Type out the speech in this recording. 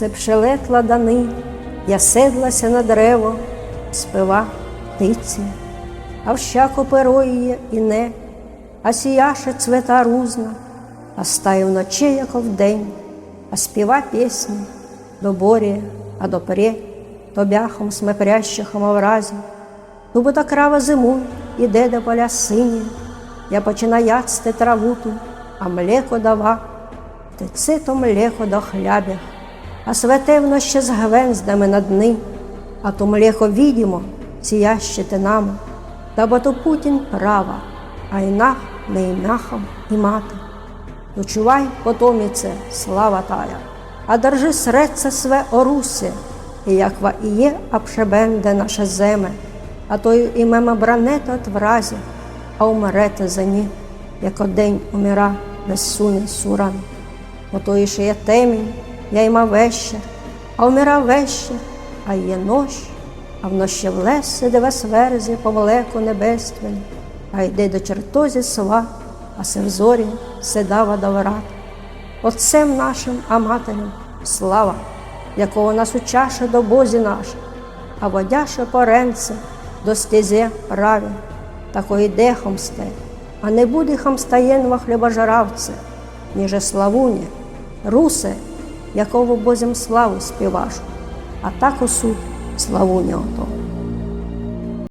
Це пшелет ладаний, я седлася на дерево, спива птиці, а вщако пероїє і не, а сіяше цвета рузна, а стає вночі, як вдень, а співа пісні до борі, а до пре, то бяхом смекрящих овразі. Ну, бо крава зиму іде до поля сині, я почина яцти травуту, а млеко дава, тече то млеко до хлябях, а светевно ще з гвездами на дни, а то млеко відімо, ціяще нами, та бо то Путін права, а інах не інахом і мати. Дочувай, потоміце, слава тая, а держи среце све орусе, і як ва і є обшебенде наше земе, а то й імема бранета от вразі, а умерете за ні, як одень умира без суне суран. Ото іще є темінь, я йма веще, а умира веще, а є нощ, а внощі в лесе, де вес верзі по млеку небествені, а йде до чертозі сова, а се в зорі седава до врат. Отцем нашим, а матерям слава, якого нас учаше до Бозі наш, а водяше поренце до стезе праві, такої дехом сте, а не буде хамстаєнва хлібожаравце, ніже славуні, русе, якого Бозім славу співашу, а також осуд славу ото.